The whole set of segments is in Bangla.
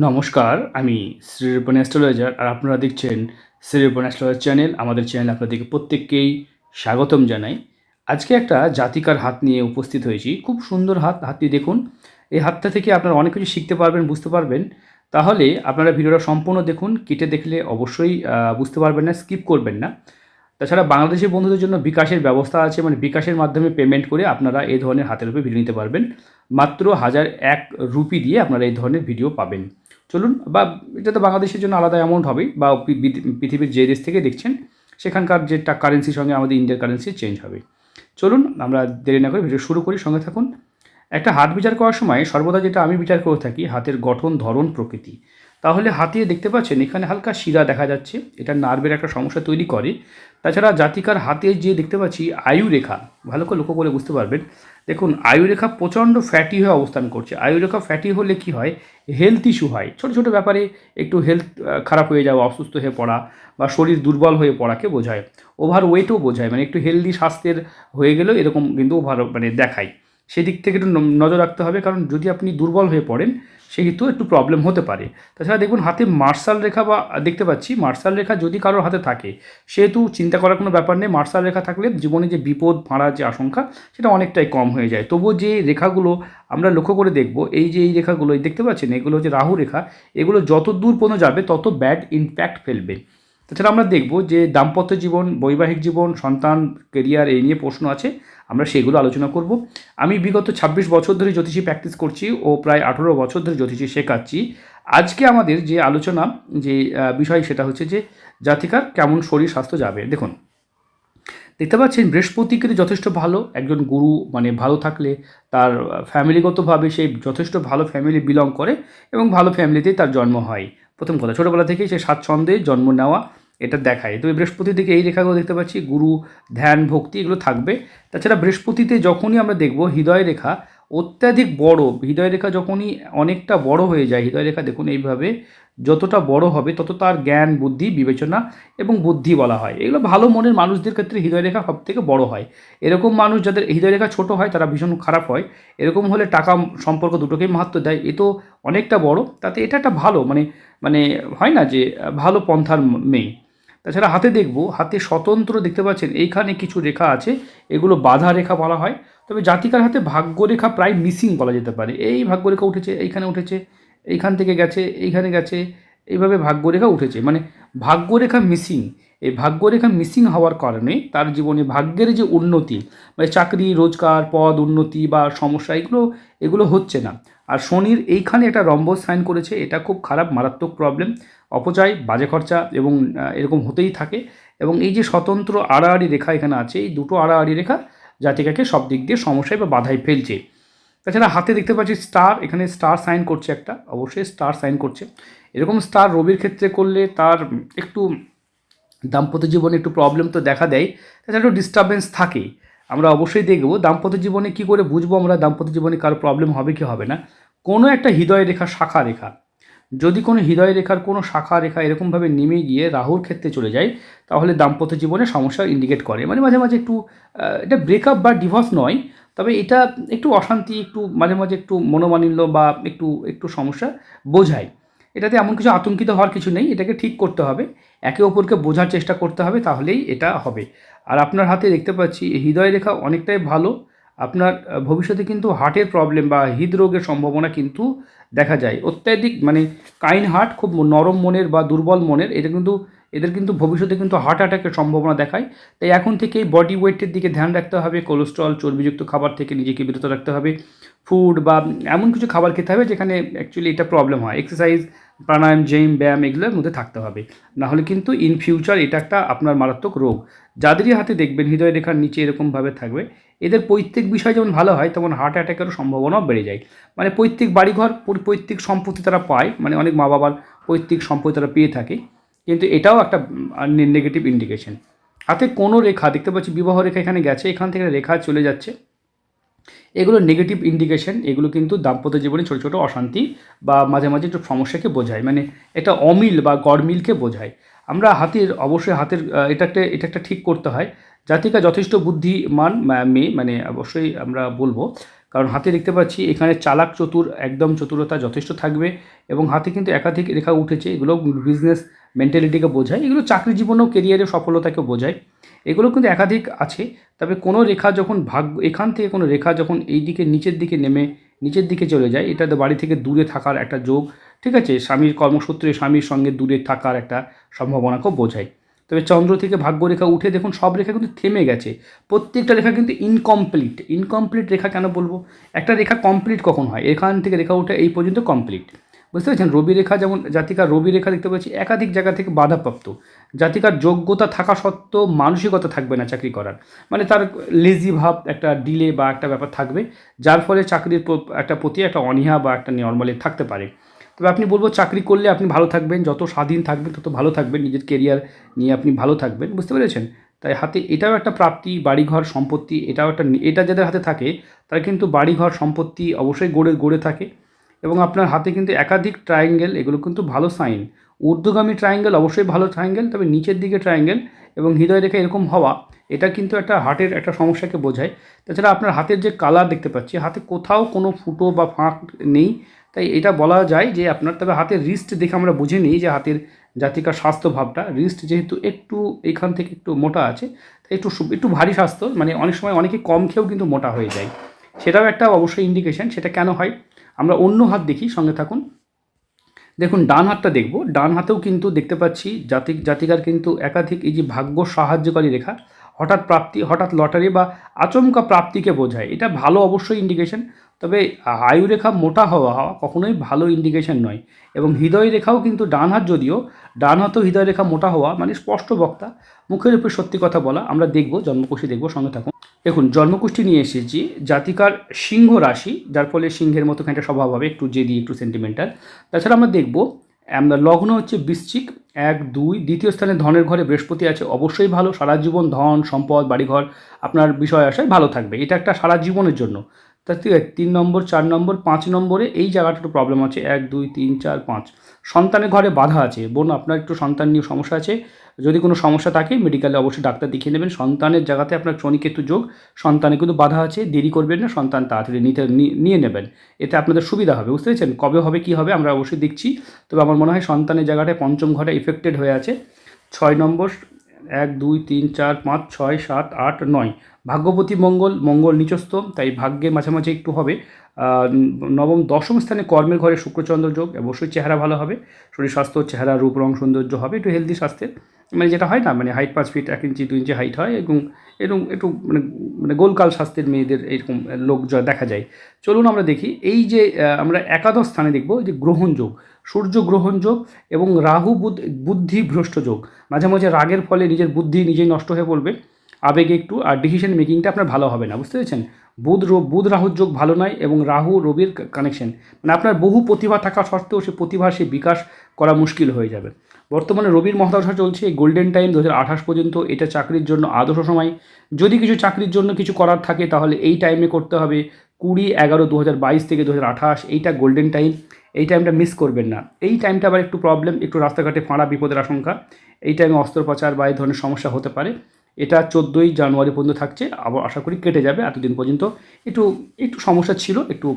নমস্কার, আমি শ্রীরূপন অ্যাস্ট্রোলজার আর আপনারা দেখছেন শ্রীরূপন অ্যাস্ট্রোলজার চ্যানেল আমাদের চ্যানেল আপনাদেরকে প্রত্যেককেই স্বাগতম জানাই। আজকে একটা জাতিকার হাত নিয়ে উপস্থিত হয়েছি, খুব সুন্দর হাত, হাতটি দেখুন। এই হাতটা থেকে আপনারা অনেক কিছু শিখতে পারবেন, বুঝতে পারবেন। তাহলে আপনারা ভিডিওটা সম্পূর্ণ দেখুন, কেটে দেখলে অবশ্যই বুঝতে পারবেন না স্কিপ করবেন না। তাছাড়া বাংলাদেশি বন্ধুদের জন্য বিকাশের ব্যবস্থা আছে মানে বিকাশের মাধ্যমে পেমেন্ট করে আপনারা এই ধরনের হাতের উপরে ভিডিও নিতে পারবেন। মাত্র হাজার এক রুপি দিয়ে আপনারা এই ধরনের ভিডিও পাবেন। চলুন, বা এটা তো বাংলাদেশের জন্য আলাদা অ্যামাউন্ট হবে বা পৃথিবীর যে দেশ থেকে দেখছেন, সেখানকার যে কারেন্সির সঙ্গে আমাদের ইন্ডিয়ার কারেন্সি চেঞ্জ হবে। চলুন, আমরা দেরি না করে ভিডিও শুরু করি, সঙ্গে থাকুন। একটা হাত বিচার করার সময় সর্বদা যেটা আমি বিচার করে থাকি, হাতের গঠন, ধরন, প্রকৃতি। তাহলে হাতে দেখতে পাচ্ছেন, এখানে হালকা শিরা দেখা যাচ্ছে, এটা নার্ভের একটা সমস্যা তৈরি করে। তাছাড়া জাতিকার হাতে যে দেখতে পাচ্ছি আয়ুরেখা ভালো করে লক্ষ্য করে বুঝতে পারবেন। দেখুন, আয়ু রেখা প্রচণ্ড ফ্যাটি হয়ে অবস্থান করছে। আয়ু রেখা ফ্যাটি হলে কি হয়? হেলথ ইস্যু হয়। ছোটো ছোটো ব্যাপারে একটু হেলথ খারাপ হয়ে যাওয়া, অসুস্থ হয়ে পড়া বা শরীর দুর্বল হয়ে পড়াকে বোঝায়। ওভার ওয়েটও বোঝায়। মানে একটু হেলদি স্বাস্থ্যের হয়ে গেলেও এরকম কিন্তু ওভার মানে দেখায়। সেদিক থেকে একটু নজর রাখতে হবে, কারণ যদি আপনি দুর্বল হয়ে পড়েন, সেহেতু একটু প্রবলেম হতে পারে। তাছাড়া দেখুন, হাতে মার্শাল রেখা বা, দেখতে পাচ্ছি মার্শাল রেখা যদি কারোর হাতে থাকে, সেহেতু চিন্তা করার কোনো ব্যাপার নেই। মার্শাল রেখা থাকলে জীবনে যে বিপদ ফাঁড়ার যে আশঙ্কা, সেটা অনেকটাই কম হয়ে যায়। তবুও যে রেখাগুলো আমরা লক্ষ্য করে দেখব, এই যে এই রেখাগুলো দেখতে পাচ্ছেন, এগুলো হচ্ছে রাহু রেখা। এগুলো যত দূর পর্যন্ত যাবে, তত ব্যাড ইম্প্যাক্ট ফেলবে। তাছাড়া আমরা দেখব যে, দাম্পত্য জীবন, বৈবাহিক জীবন, সন্তান কেরিয়ার এই নিয়ে প্রশ্ন আছে। আমরা সেগুলো আলোচনা করব। আমি বিগত ২৬ বছর ধরে জ্যোতিষী প্র্যাকটিস করছি ও প্রায় আঠেরো বছর ধরে জ্যোতিষী শেখাচ্ছি। আজকে আমাদের যে আলোচনা, যে বিষয় সেটা হচ্ছে যে, জাতিকার কেমন শরীর স্বাস্থ্য যাবে। দেখুন, দেখতে পাচ্ছেন বৃহস্পতি কিন্তু যথেষ্ট ভালো। একজন গুরু মানে ভালো থাকলে তার ফ্যামিলিগতভাবে সে যথেষ্ট ভালো ফ্যামিলি বিলং করে এবং ভালো ফ্যামিলিতেই তার জন্ম হয়। প্রথম কথা, ছোটোবেলা থেকেই সে স্বাচ্ছন্দ্যে জন্ম নেওয়া এটা দেখায়। তবে বৃহস্পতি থেকে এই রেখাগুলো দেখতে পাচ্ছি, গুরু, ধ্যান, ভক্তি এগুলো থাকবে। তাছাড়া বৃহস্পতিতে যখনই আমরা দেখব হৃদয় রেখা অত্যাধিক বড়, হৃদয় রেখা যখনই অনেকটা বড় হয়ে যায়, হৃদয় রেখা দেখুন এইভাবে যতটা বড় হবে তত তার জ্ঞান, বুদ্ধি, বিবেচনা এবং বুদ্ধি বলা হয়। এগুলো ভালো মনের মানুষদের ক্ষেত্রে হৃদয় রেখা সব থেকে বড় হয়। এরকম মানুষ যাদের হৃদয় রেখা ছোট হয় তারা ভীষণ খারাপ হয়। এরকম হলে টাকা সম্পর্ক দুটোকেই মাহাত্ম দেয়। এ তো অনেকটা বড়, তাতে এটা একটা ভালো মানে মানে হয় না যে ভালো পন্থার মেয়ে। তাছাড়া হাতে দেখব, হাতে স্বতন্ত্র দেখতে পাচ্ছেন, এইখানে কিছু রেখা আছে, এগুলো বাধা রেখা বলা হয়। তবে জাতিকার হাতে ভাগ্যরেখা প্রায় মিসিং বলা যেতে পারে। এই ভাগ্যরেখা উঠেছে, এইখানে উঠেছে, এইখান থেকে গেছে, এইখানে গেছে, এইভাবে ভাগ্যরেখা উঠেছে। মানে ভাগ্যরেখা মিসিং এই ভাগ্যরেখা মিসিং হওয়ার কারণে তার জীবনে ভাগ্যের যে উন্নতি মানে চাকরি, রোজগার, পদ, উন্নতি বা সমস্যা, এগুলো এগুলো হচ্ছে না। আর শনির এইখানে একটা রম্বস সাইন করেছে, এটা খুব খারাপ, মারাত্মক প্রবলেম অপচয়, বাজে খরচা এবং এরকম হতেই থাকে এবং এই যে স্বতন্ত্র আড়াআড়ি রেখা এখানে আছে, এই দুটো আড়াআড়ি রেখা জাতিকাকে সব দিক দিয়ে সমস্যায় বা বাধায় ফেলছে। তাছাড়া হাতে দেখতে পাচ্ছি স্টার, এখানে স্টার সাইন করছে একটা, অবশ্যই স্টার সাইন করছে। এরকম স্টার রবির ক্ষেত্রে করলে তার একটু দাম্পত্য জীবনে একটু প্রবলেম তো দেখা দেয় তাছাড়া একটু ডিস্টারবেন্স থাকে। আমরা অবশ্যই দেখব দাম্পত্য জীবনে কি করে বুঝব আমরা, দাম্পত্য জীবনে কারও প্রবলেম হবে কি হবে না। কোনো একটা হৃদয় রেখা, শাখা রেখা যদি কোনো হৃদয় রেখার কোনো শাখা রেখা এরকমভাবে নেমে গিয়ে রাহুর ক্ষেত্রে চলে যায়, তাহলে দাম্পত্য জীবনে সমস্যা ইন্ডিকেট করে। মানে মাঝে মাঝে একটু এটা ব্রেকআপ বা ডিভোর্স নয়, তবে এটা একটু অশান্তি, একটু মাঝে মাঝে একটু মনোমালিন্য বা একটু একটু সমস্যা বোঝায়। এটাতে এমন কিছু আতঙ্কিত হওয়ার কিছু নেই, এটাকে ঠিক করতে হবে। একে অপরকে বোঝার চেষ্টা করতে হবে, তাহলেই এটা হবে। আর আপনার হাতে দেখতে পাচ্ছি হৃদয় রেখা অনেকটাই ভালো আপনার ভবিষ্যতে কিন্তু হার্টের প্রবলেম বা হৃদরোগের সম্ভাবনা কিন্তু দেখা যায়। অত্যাধিক মানে কাইন হার্ট খুব নরম মনের বা দুর্বল মনের, এটা কিন্তু, এদের কিন্তু ভবিষ্যতে কিন্তু হার্ট অ্যাটাকের সম্ভাবনা দেখায়। তাই এখন থেকেই বডি ওয়েটের দিকে ধ্যান রাখতে হবে কোলেস্ট্রল চর্বিযুক্ত খাবার থেকে নিজেকে বিরত রাখতে হবে ফুড বা এমন কিছু খাবার খেতে হবে যেখানে অ্যাকচুয়ালি এটা প্রবলেম হয়। এক্সারসাইজ প্রাণায়াম জিম ব্যায়াম এগুলোর মধ্যে থাকতে হবে। নাহলে কিন্তু ইন ফিউচার এটা একটা আপনার মারাত্মক রোগ। যাদেরই হাতে দেখবেন, হৃদয় রেখার নিচে এরকমভাবে থাকবে, এদের পৈতৃক বিষয় যেমন ভালো হয় তেমন হার্ট অ্যাটাকেরও সম্ভাবনাও বেড়ে যায়। মানে পৈতৃক বাড়িঘর পৈতৃক সম্পত্তি তারা পায় মানে অনেক মা বাবার পৈতৃক সম্পত্তি তারা পেয়ে থাকে, কিন্তু এটাও একটা নেগেটিভ ইন্ডিকেশন হাতে কোনো রেখা, দেখতে পাচ্ছি বিবাহ রেখা এখানে গেছে, এখান থেকে রেখা চলে যাচ্ছে। এগুলো নেগেটিভ ইন্ডিকেশন এগুলো কিন্তু দাম্পত্য জীবনে ছোটো ছোটো অশান্তি বা মাঝে মাঝে একটু সমস্যাকে বোঝায়। মানে এটা অমিল বা গড়মিলকে বোঝায়। আমরা হাতের, অবশ্যই হাতের এটা একটা এটা একটা ঠিক করতে হয়। জাতিকা যথেষ্ট বুদ্ধিমান মেয়ে মানে অবশ্যই আমরা বলব। কারণ হাতে দেখতে পাচ্ছি, এখানে চালাক চতুর, একদম চতুরতা যথেষ্ট থাকবে এবং হাতে কিন্তু একাধিক রেখা উঠেছে। এগুলো বিজনেস মেন্টালিটিকে বোঝায়, এগুলো চাকরি জীবনেও কেরিয়ারে সফলতাকে বোঝায়। এগুলো কিন্তু একাধিক আছে, তবে কোনো রেখা যখন ভাগ, এখান থেকে কোনো রেখা যখন এই দিকে নিচের দিকে নেমে নিচের দিকে চলে যায়, এটা বাড়ি থেকে দূরে থাকার একটা যোগ, ঠিক আছে? স্বামীর কর্মসূত্রে স্বামীর সঙ্গে দূরে থাকার একটা সম্ভাবনাকেও বোঝায়। তবে চন্দ্র থেকে ভাগ্যরেখা উঠে দেখুন, সব রেখা কিন্তু থেমে গেছে। প্রত্যেকটা রেখা কিন্তু ইনকমপ্লিট ইনকমপ্লিট রেখা কেন বলব? একটা রেখা কমপ্লিট কখন হয়? এখান থেকে রেখা উঠে এই পর্যন্ত কমপ্লিট বুঝতে পারছেন? রবি রেখা যেমন, জাতিকার রবি রেখা দেখতে পাচ্ছি একাধিক জায়গা থেকে বাধাপ্রাপ্ত। জাতিকার যোগ্যতা থাকা সত্ত্বেও মানসিকতা থাকবে না চাকরি করার। মানে তার লেজি ভাব, একটা ডিলে বা একটা ব্যাপার থাকবে, যার ফলে চাকরির একটা প্রতি একটা অনীহা বা একটা নর্মালি থাকতে পারে। তবে আপনি বলব, চাকরি করলে আপনি ভালো থাকবেন, যত স্বাধীন থাকবেন, তত ভালো থাকবেন, নিজের কেরিয়ার নিয়ে আপনি ভালো থাকবেন, বুঝতে পেরেছেন? তাই হাতে এটাও একটা প্রাপ্তি, বাড়িঘর সম্পত্তি, এটাও একটা, এটা যাদের হাতে থাকে, তারা কিন্তু বাড়িঘর সম্পত্তি অবশ্যই গড়ে গড়ে থাকে। এবং আপনার হাতে কিন্তু একাধিক ট্রায়াঙ্গেল এগুলো কিন্তু ভালো সাইন ঊর্ধ্বগামী ট্রায়াঙ্গেল অবশ্যই ভালো ট্রায়াঙ্গেল তবে নিচের দিকে ট্রায়াঙ্গেল এবং হৃদয় রেখা এরকম হওয়া, এটা কিন্তু একটা হার্টের একটা সমস্যাকে বোঝায়। তাছাড়া আপনার হাতের যে কালার দেখতে পাচ্ছি, হাতে কোথাও কোনো ফুটো বা ফাঁক নেই। তাই এটা বলা যায় যে আপনার, তবে হাতের রিস্ট দেখে আমরা বুঝে নিই যে হাতের জাতিকার স্বাস্থ্য ভাবটা রিস্ট যেহেতু একটু এখান থেকে একটু মোটা আছে, তাই একটু একটু ভারী স্বাস্থ্য মানে অনেক সময় অনেকে কম খেয়েও কিন্তু মোটা হয়ে যায়। সেটাও একটা অবশ্যই ইন্ডিকেশন সেটা কেন হয়? আমরা অন্য হাত দেখি, সঙ্গে থাকুন। দেখুন, ডান হাতটা দেখব। ডান হাতেও কিন্তু দেখতে পাচ্ছি জাতিক জাতিকার কিন্তু একাধিক এই যে ভাগ্য সাহায্যকারী রেখা, হঠাৎ প্রাপ্তি, হঠাৎ লটারি বা আচমকা প্রাপ্তিকে বোঝায়। এটা ভালো অবশ্যই ইন্ডিকেশন তবে আয়ু রেখা মোটা হওয়া হওয়া কখনোই ভালো ইন্ডিকেশন নয়। এবং হৃদয় রেখাও কিন্তু ডান হাত যদিও, ডান হাতও হৃদয় রেখা মোটা হওয়া মানে স্পষ্ট বক্তা। মুখের উপর সত্যি কথা বলা, আমরা দেখব, জন্মকোষী দেখব, সঙ্গে থাকুন। দেখুন জন্মকুষ্ঠী নিয়ে এসেছি, জাতিকার সিংহ রাশি, যার ফলে সিংহের মতো খানিকটা স্বভাব হবে একটু জেদি, একটু সেন্টিমেন্টাল তাছাড়া আমরা দেখব লগ্ন হচ্ছে বৃশ্চিক, এক, দুই, দ্বিতীয় স্থানে ধনের ঘরে বৃহস্পতি আছে, অবশ্যই ভালো, সারা জীবন ধন, সম্পদ, বাড়িঘর, আপনার বিষয় আশায় ভালো থাকবে। এটা একটা সারা জীবনের জন্য। তা ঠিক আছে, তিন নম্বর, চার নম্বর, পাঁচ নম্বরে এই জায়গাটা একটু প্রবলেম আছে, এক, দুই, তিন, চার, পাঁচ। সন্তানের ঘরে বাধা আছে, বোন, আপনার একটু সন্তান নিয়ে সমস্যা আছে যদি কোনো সমস্যা থাকে মেডিকেলে অবশ্যই ডাক্তার দেখিয়ে নেবেন। সন্তানের জায়গাতে আপনার শনিকেতু যোগ, সন্তানে কিন্তু বাধা আছে, দেরি করবেন না, সন্তান তাড়াতাড়ি নিতে নিয়ে নেবেন। এতে আপনাদের সুবিধা হবে, বুঝতে পেরেছেন? কবে হবে, কি হবে, আমরা অবশ্যই দেখছি। তবে আমার মনে হয় সন্তানের জায়গাটায় পঞ্চম ঘরে এফেক্টেড হয়ে আছে। ছয় নম্বর, এক, দুই, তিন, চার, পাঁচ, ছয়, সাত, আট, নয়। ভাগ্যপতি মঙ্গল মঙ্গল নিচস্থ, তাই ভাগ্যে মাঝে মাঝে একটু হবে। নবম, দশম স্থানে কর্মের ঘরে শুক্রচন্দ্র যোগ, অবশ্যই চেহারা ভালো হবে। শরীর স্বাস্থ্য চেহারা রূপ, রং, সৌন্দর্য হবে, একটু হেলদি স্বাস্থ্যের। মানে যেটা হয় না মানে হাইট পাঁচ ফিট এক ইঞ্চি দু ইঞ্চি হাইট হয় এবং এরকম একটু মানে মানে গোলকাল স্বাস্থ্যের মেয়েদের এরকম লোক দেখা যায়। চলুন আমরা দেখি, এই যে আমরা একাদশ স্থানে দেখব যে গ্রহণযোগ সূর্য গ্রহণ যোগ এবং রাহু বুদ্ধি ভ্রষ্ট যোগ। মাঝে মাঝে রাগের ফলে নিজের বুদ্ধি নিজেই নষ্ট হয়ে পড়বে, আবেগে একটু, আর ডিসিশন মেকিংটা আপনার ভালো হবে না, বুঝতে পেরেছেন? বুধ র- বুধ রাহুর যোগ ভালো নয় এবং রাহু, রবির কানেকশন মানে আপনার বহু প্রতিভা থাকা সত্ত্বেও সে প্রতিভা সে বিকাশ করা মুশকিল হয়ে যাবে। বর্তমানে রবির মহাদশা চলছে গোল্ডেন টাইম দু হাজার আঠাশ পর্যন্ত এটা চাকরির জন্য আদর্শ সময়। যদি কিছু চাকরির জন্য কিছু করার থাকে, তাহলে এই টাইমে করতে হবে কুড়ি এগারো দু থেকে দু এইটা গোল্ডেন টাইম এই টাইমটা মিস করবেন না। এই টাইমটা আবার একটু প্রবলেম একটু রাস্তাঘাটে ফাঁড়া বিপদের আশঙ্কা। এই টাইমে অস্ত্রোপচার বা এই ধরনের সমস্যা হতে পারে। এটা চোদ্দোই জানুয়ারি পর্যন্ত থাকছে, আবার আশা করি কেটে যাবে এতদিন পর্যন্ত। একটু একটু সমস্যা ছিল, একটু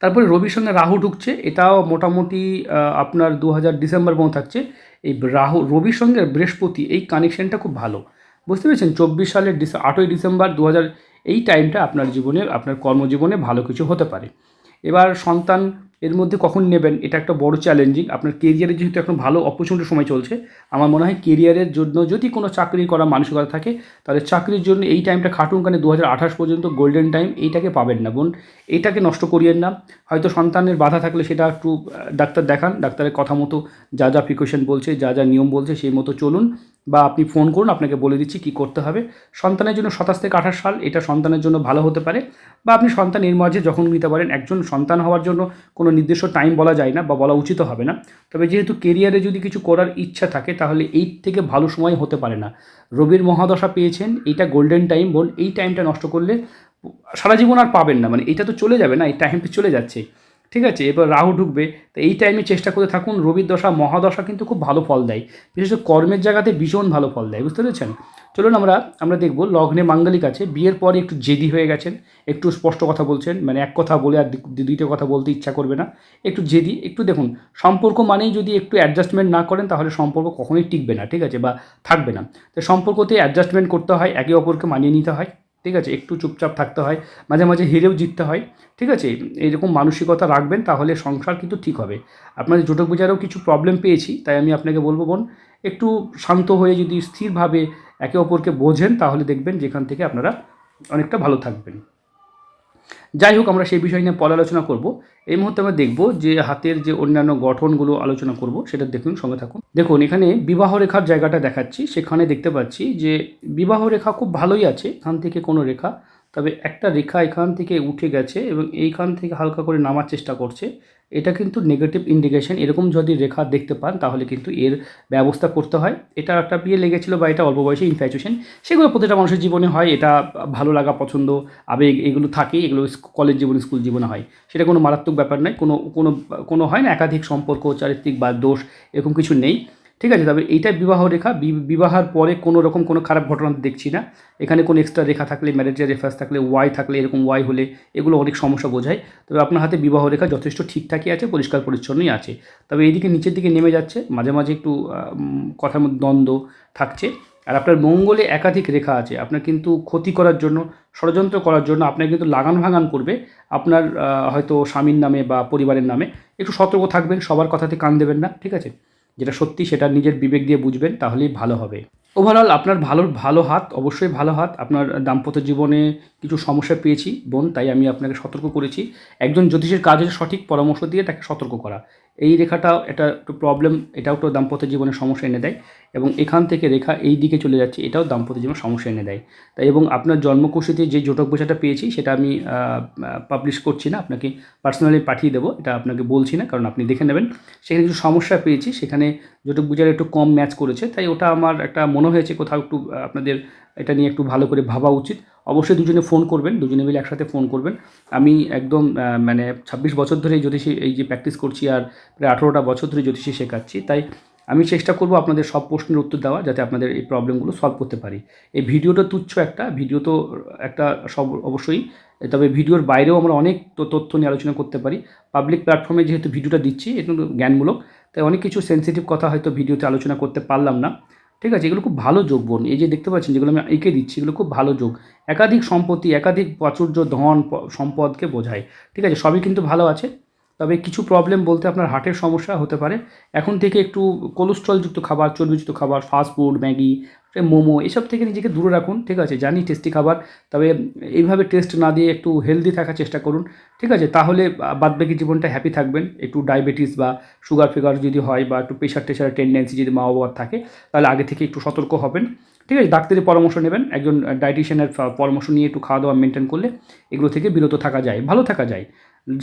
তারপরে রবির সঙ্গে রাহু ঢুকছে, এটাও মোটামুটি আপনার দু হাজার ডিসেম্বর পর্যন্ত থাকছে। এই রাহু, রবির সঙ্গে বৃহস্পতি, এই কানেকশানটা খুব ভালো। বুঝতে পেরেছেন? চব্বিশ সালের ডিসে, আটই ডিসেম্বর দু হাজার এই টাইমটা আপনার জীবনে আপনার কর্মজীবনে ভালো কিছু হতে পারে। এবার সন্তান এর মধ্যে কখন নেবেন? এটা একটা বড় চ্যালেঞ্জিং আপনার কেরিয়ারে যেহেতু এখন ভালো অপরচুনিটি সময় চলছে, আমার মনে হয় কেরিয়ারের জন্য যদি কোনো চাকরি করা মানসিকতা থাকে, তাহলে চাকরির জন্য এই টাইমটা খাটুন কানে দু পর্যন্ত গোল্ডেন টাইম এইটাকে পাবেন না। বোন এইটাকে নষ্ট করিয়েন না। হয়তো সন্তানের বাধা থাকলে সেটা একটু ডাক্তার দেখান, ডাক্তারের কথা মতো যা যা প্রিকশন বলছে, যা যা নিয়ম বলছে সেই মতো চলুন। বা আপনি ফোন করুন, আপনাকে বলে দিচ্ছি কী করতে হবে। সন্তানের জন্য সাতাশ থেকে আঠাশ সাল, এটা সন্তানের জন্য ভালো হতে পারে। বা আপনি সন্তান এর মাঝে যখন নিতে পারেন, একজন সন্তান হওয়ার জন্য কোনো নির্দিষ্ট টাইম বলা যায় না বা বলা উচিত হবে না। তবে যেহেতু কেরিয়ারে যদি কিছু করার ইচ্ছা থাকে, তাহলে এই থেকে ভালো সময় হতে পারে না। রবির মহাদশা পেয়েছেন এইটা গোল্ডেন টাইম বল। এই টাইমটা নষ্ট করলে সারা জীবন আর পাবেন না। মানে এটা তো চলে যাবে না, এই টাইমটা চলে যাচ্ছে। ঠিক আছে? এবার রাহু ঢুকবে। তো এই টাইমে চেষ্টা করে থাকুন, রবির দশা, মহাদশা কিন্তু খুব ভালো ফল দেয়। বিশেষ করে কর্মের জায়গাতে ভীষণ ভালো ফল দেয়, বুঝতে পেরেছেন? চলুন আমরা আমরা দেখব লগ্নে মাঙ্গলিক আছে। বিয়ের পরে একটু জেদি হয়ে গেছেন, একটু স্পষ্ট কথা বলছেন মানে এক কথা বলে আর দ্বিতীয় কথা বলতে ইচ্ছা করবে না। একটু জেদি, একটু দেখুন, সম্পর্ক মানেই যদি একটু অ্যাডজাস্টমেন্ট না করেন, তাহলে সম্পর্ক কখনোই টিকবে না, ঠিক আছে? বা থাকবে না। তো সম্পর্কতে অ্যাডজাস্টমেন্ট করতে হয়, একে অপরকে মানিয়ে নিতে হয়। ঠিক আছে? একটু চুপচাপ থাকতে হয়। মাঝে মাঝে হেরেও জিততে হয়। ঠিক আছে? এরকম মানসিকতা রাখবেন, তাহলে সংসার কিন্তু ঠিক হবে। আপনাদের জোটক বুঝারেও কিছু প্রবলেম পেয়েছি, তাই আমি আপনাকে বলব বোন, একটু শান্ত হয়ে যদি স্থিরভাবে একে অপরকে বোঝেন, তাহলে দেখবেন যেখান থেকে আপনারা অনেকটা ভালো থাকবেন। যাই হোক, আমরা সেই বিষয় নিয়ে পরে আলোচনা করব। এই মুহূর্তে আমরা দেখব যে হাতের যে অন্যান্য গঠনগুলো আলোচনা করব, সেটা দেখুন, সঙ্গে থাকুন। দেখুন, এখানে বিবাহ রেখার জায়গাটা দেখাচ্ছি। সেখানে দেখতে পাচ্ছি যে বিবাহ রেখা খুব ভালোই আছে, এখান থেকে কোনো রেখা। তবে একটা রেখা এখান থেকে উঠে গেছে এবং এইখান থেকে হালকা করে নামার চেষ্টা করছে। এটা কিন্তু নেগেটিভ ইন্ডিকেশন এরকম যদি রেখা দেখতে পান, তাহলে কিন্তু এর ব্যবস্থা করতে হয়। এটা একটা বিয়ে লেগেছিল বা এটা অল্প বয়সে ইনফ্যাচুয়েশন সেগুলো প্রতিটা মানুষের জীবনে হয়। এটা ভালো লাগা পছন্দ, আবেগ, এগুলো থাকে এগুলো কলেজ জীবনে স্কুল জীবনে হয়। সেটা কোনো মারাত্মক ব্যাপার নয়। কোনো কোনো কোনো হয় না। একাধিক সম্পর্ক, চারিত্রিক বা দোষ, এরকম কিছু নেই। ঠিক আছে, তবে এইটা বিবাহ রেখা। বিবাহের পরে কোনো রকম কোনো খারাপ ঘটনা দেখছি না। এখানে কোনো এক্সট্রা রেখা থাকলে ম্যারেজের রেফারেন্স থাকলে ওয়াই থাকলে, এরকম ওয়াই হলে এগুলো অনেক সমস্যা বোঝায়। তবে আপনার হাতে বিবাহ রেখা যথেষ্ট ঠিকঠাকই আছে, পরিষ্কার পরিচ্ছন্নই আছে। তবে এইদিকে নিচের দিকে নেমে যাচ্ছে, মাঝে মাঝে একটু কথার মধ্যে দ্বন্দ্ব থাকছে। আর আপনার মঙ্গলে একাধিক রেখা আছে, আপনার কিন্তু ক্ষতি করার জন্য, ষড়যন্ত্র করার জন্য আপনার কিন্তু লাগান ভাঙান করবে। আপনার হয়তো স্বামীর নামে বা পরিবারের নামে একটু সতর্ক থাকবেন, সবার কথাতে কান দেবেন না, ঠিক আছে? যেটা সত্যি সেটা নিজের বিবেক দিয়ে বুঝবেন তাহলেই ভালো হবে। ওভারঅল আপনার ভালো ভালো হাত, অবশ্যই ভালো হাত। আপনার দাম্পত্য জীবনে কিছু সমস্যা পেয়েছি, বোন, তাই আমি আপনাকে সতর্ক করেছি। একজন জ্যোতিষের কাজ হচ্ছে সঠিক পরামর্শ দিয়ে তাকে সতর্ক করা। এই রেখাটা এটা একটু প্রবলেম এটাও একটু দাম্পত্য জীবনে সমস্যা এনে দেয় এবং এখান থেকে রেখা এই দিকে চলে যাচ্ছে, এটাও দাম্পত্য জীবনে সমস্যা এনে দেয়। তাই এবং আপনার জন্মকুশিতে যে জোটক বোঝাটা পেয়েছি, সেটা আমি পাবলিশ করছি না, আপনাকে পার্সোনালি পাঠিয়ে দেবো, এটা আপনাকে বলছি না, কারণ আপনি দেখে নেবেন। সেখানে কিছু সমস্যা পেয়েছি, সেখানে জোটক বোঝার একটু কম ম্যাচ করেছে, তাই ওটা আমার একটা মনে হয়েছে কোথাও একটু আপনাদের এটা নিয়ে একটু ভালো করে ভাবা উচিত। অবশ্যই দুজনে ফোন করবেন, দুজনে মিলে একসাথে ফোন করবেন। আমি একদম মানে ছাব্বিশ বছর ধরে জ্যোতিষী, এই যে প্র্যাকটিস করছি আর প্রায় আঠেরোটা বছর ধরে জ্যোতিষী শেখাচ্ছি, তাই আমি চেষ্টা করব আপনাদের সব প্রশ্নের উত্তর দেওয়া যাতে আপনাদের এই প্রবলেমগুলো সলভ করতে পারি। এই ভিডিওটা তুচ্ছ একটা, ভিডিও তো একটা সব অবশ্যই, তবে ভিডিওর বাইরেও আমরা অনেক তথ্য নিয়ে আলোচনা করতে পারি। পাবলিক প্ল্যাটফর্মে যেহেতু ভিডিওটা দিচ্ছি এটা জ্ঞানমূলক। তাই অনেক কিছু সেন্সিটিভ কথা হয়তো ভিডিওতে আলোচনা করতে পারলাম না। ঠিক আছে, এগুলো খুব ভালো যোগ বোন। এই যে দেখতে পাচ্ছেন, যেগুলো আমি এঁকে দিচ্ছি, এগুলো খুব ভালো যোগ। একাধিক সম্পত্তি, একাধিক প্রাচুর্য, ধন সম্পদকে বোঝায়। ঠিক আছে, সবই কিন্তু ভালো আছে। তবে কিছু প্রবলেম বলতে আপনার হার্টের সমস্যা হতে পারে। এখন থেকে একটু কোলেস্ট্রলযুক্ত খাবার, চর্বিযুক্ত খাবার ফাস্ট ফুড ম্যাগি মোমো, এসব থেকে নিজেকে দূরে রাখুন, ঠিক আছে? জানি টেস্টি খাবার, তবে এইভাবে টেস্ট না দিয়ে একটু হেলদি থাকার চেষ্টা করুন, ঠিক আছে? তাহলে বাদবাকি জীবনটা হ্যাপি থাকবেন। একটু ডায়াবেটিস বা সুগার ফিগার যদি হয় বা একটু প্রেশার টেশারের টেন্ডেন্সি যদি মা বাবার থাকে, তাহলে আগে থেকে একটু সতর্ক হবেন, ঠিক আছে? ডাক্তারের পরামর্শ নেবেন, একজন ডায়েটিশিয়ানের পরামর্শ নিয়ে একটু খাওয়া দাওয়া মেনটেন করলে এগুলো থেকে বিরত থাকা যায়, ভালো থাকা যায়।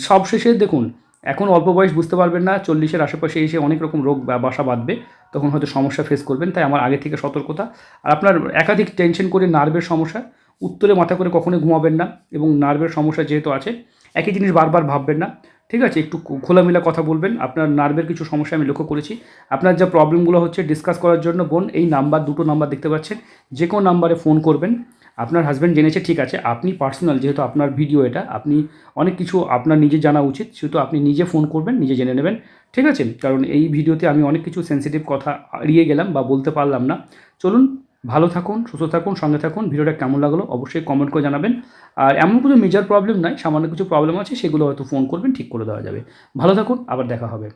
সবশেষে দেখুন এখন অল্প বয়স বুঝতে পারবেন না, চল্লিশের আশেপাশে এসে অনেক রকম রোগ বাসা বাঁধবে, তখন হয়তো সমস্যা ফেস করবেন, তাই আমার আগে থেকে সতর্কতা। আর আপনার একাধিক টেনশন করে নার্ভের সমস্যা, উত্তরে মাথা করে কখনোই ঘুমাবেন না এবং নার্ভের সমস্যা যেহেতু আছে, একই জিনিস বারবার ভাববেন না, ঠিক আছে? একটু খোলামেলা কথা বলবেন, আপনার নার্ভের কিছু সমস্যা আমি লক্ষ্য করেছি। আপনার যা প্রবলেমগুলো হচ্ছে ডিসকাস করার জন্য বোন, এই নাম্বার দুটো নাম্বার দেখতে পাচ্ছেন যে কোনো নাম্বারে ফোন করবেন। আপনার হাজব্যান্ড জেনেছে, ঠিক আছে, আপনি পার্সোনাল যেহেতু আপনার ভিডিও এটা, আপনি অনেক কিছু আপনার নিজে জানা উচিত, সেহেতু আপনি নিজে ফোন করবেন, নিজে জেনে নেবেন, ঠিক আছে? কারণ এই ভিডিওতে আমি অনেক কিছু সেন্সিটিভ কথা এড়িয়ে গেলাম বা বলতে পারলাম না। চলুন, ভালো থাকুন, সুস্থ থাকুন, সঙ্গে থাকুন ভিডিওটা কেমন লাগল অবশ্যই কমেন্ট করে জানাবেন। আর এমন কোনো মেজর প্রবলেম নয় সামান্য কিছু প্রবলেম আছে, সেগুলো হয়তো ফোন করবেন, ঠিক করে দেওয়া যাবে। ভালো থাকুন, আবার দেখা হবে।